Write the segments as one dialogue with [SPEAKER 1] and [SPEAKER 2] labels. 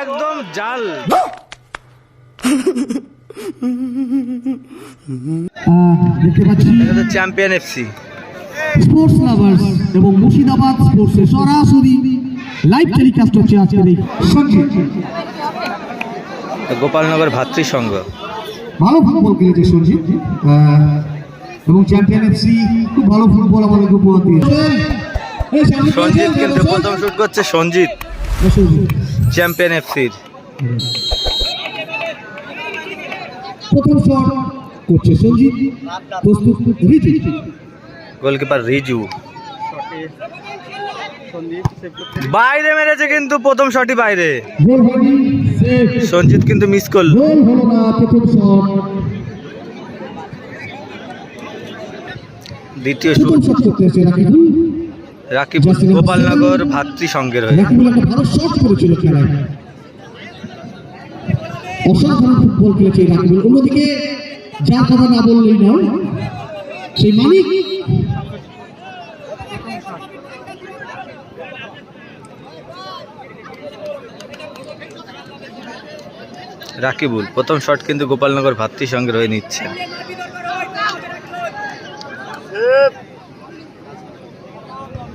[SPEAKER 1] একদম জাল।
[SPEAKER 2] দেখতে পাচ্ছি।
[SPEAKER 1] চ্যাম্পিয়ন এফসি
[SPEAKER 2] স্পোর্টস লাভার্স এবং মুর্শিদাবাদ স্পোর্টসে সরাসরি লাইভ টেলিকাস্ট হচ্ছে আজকের এই
[SPEAKER 1] গোপালনগর ভাতৃসংঘ।
[SPEAKER 2] ভালো ফুটবল খেলেছে সঞ্জিত এবং চ্যাম্পিয়ন এফসি খুব ভালো ফুটবল আমাদেরকে উপহার দিয়েছে।
[SPEAKER 1] সঞ্জিত কিন্তু প্রথম শুট করছে সঞ্জিত। চ্যাম্পিয়ন এফসির
[SPEAKER 2] প্রথম শট করছে সঞ্জিত প্রস্তুত রিজু।
[SPEAKER 1] গোলকিপার রিজু। বাইরে মেরেছে কিন্তু প্রথম শটই বাইরে। সঞ্জিত কিন্তু মিস করল।
[SPEAKER 2] গোল হলো না প্রথম শট
[SPEAKER 1] দ্বিতীয় শুট
[SPEAKER 2] রাকিবুল
[SPEAKER 1] গোপালনগর ভাতৃ সঙ্গে
[SPEAKER 2] রাকিবুল একটা ভালো শট করেছিল খেলায়। অসাধারণ ফুটবল খেলেছে রাকিবুল অন্যদিকে যার কথা না বললেই নয় সেই মালিক
[SPEAKER 1] রাকিবুল প্রথম শট কিন্তু গোপালনগর ভাতৃ সঙ্গে রয়ে নিচ্ছে।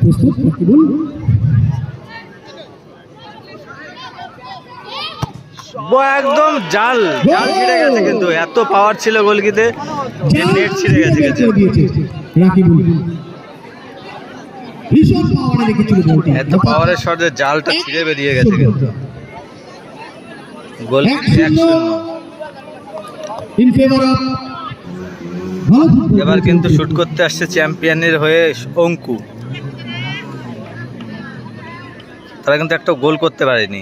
[SPEAKER 2] প্রস্তুত রাকিবুল
[SPEAKER 1] একদম জাল। জাল ছিঁড়ে গেছে কিন্তু এত পাওয়ার ছিল গোলকিতে যে নেট ছিঁড়ে গেছে এত পাওয়ারের শটে জালটা ছিঁড়ে বেরিয়ে গেছে কিন্তু। গোল এবার কিন্তু শুট করতে আসছে চ্যাম্পিয়নের হয়ে অঙ্কু। তারা কিন্তু একটা গোল করতে পারেনি।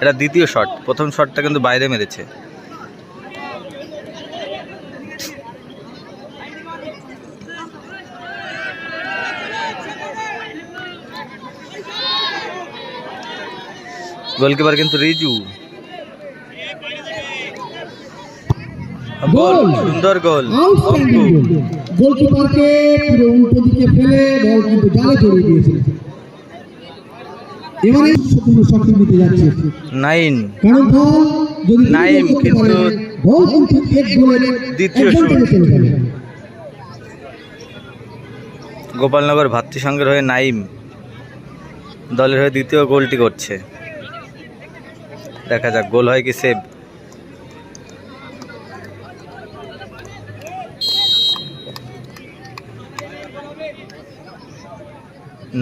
[SPEAKER 1] এটা দ্বিতীয় শট। প্রথম শটটা কিন্তু বাইরে মেরেছে। গোলকিপার কিন্তু রিজু। গোল। সুন্দর গোল।
[SPEAKER 2] গোলকিপারকে পুরো উল্টো দিকে ফেলে বল কিন্তু জালে জড়িয়ে দিয়েছে। এবারে শক্তি নিতে যাচ্ছে।
[SPEAKER 1] নাইন।
[SPEAKER 2] কারণ বল যদি
[SPEAKER 1] কিন্তু
[SPEAKER 2] বল কিন্তু এক গোলের
[SPEAKER 1] দ্বিতীয় শট। গোপালনগর ভাতৃসংঘের হয়ে নাইম দলের হয়ে দ্বিতীয় গোলটি করছে। দেখা যাক গোল হয় কি সেভ।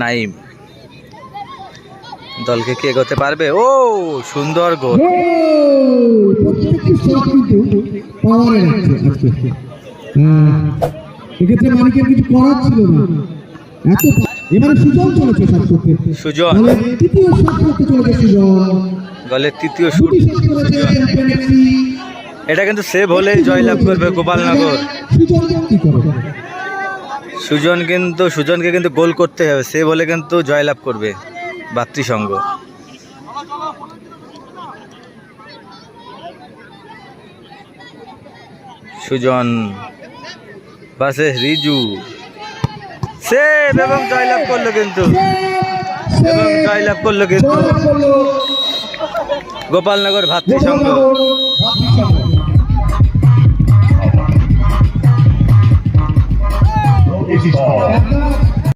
[SPEAKER 1] নাইম। দলকে কি এগোতে পারবে? ও, সুন্দর গোল
[SPEAKER 2] সুজন. তৃতীয় সুজন।
[SPEAKER 1] এটা কিন্তু সেভ হলেই জয়লাভ করবে গোপালনগর।
[SPEAKER 2] সুজন
[SPEAKER 1] কিন্তু, সুজনকে কিন্তু গোল করতে হবে। সে বলে কিন্তু জয়লাভ করবে। ভাতৃসংঘ। সুজন বাসে রিজু। সেভ এবং জয়লাভ করল কিন্তু। এবং জয়লাভ করল কিন্তু। গোপালনগর ভাতৃসংঘ।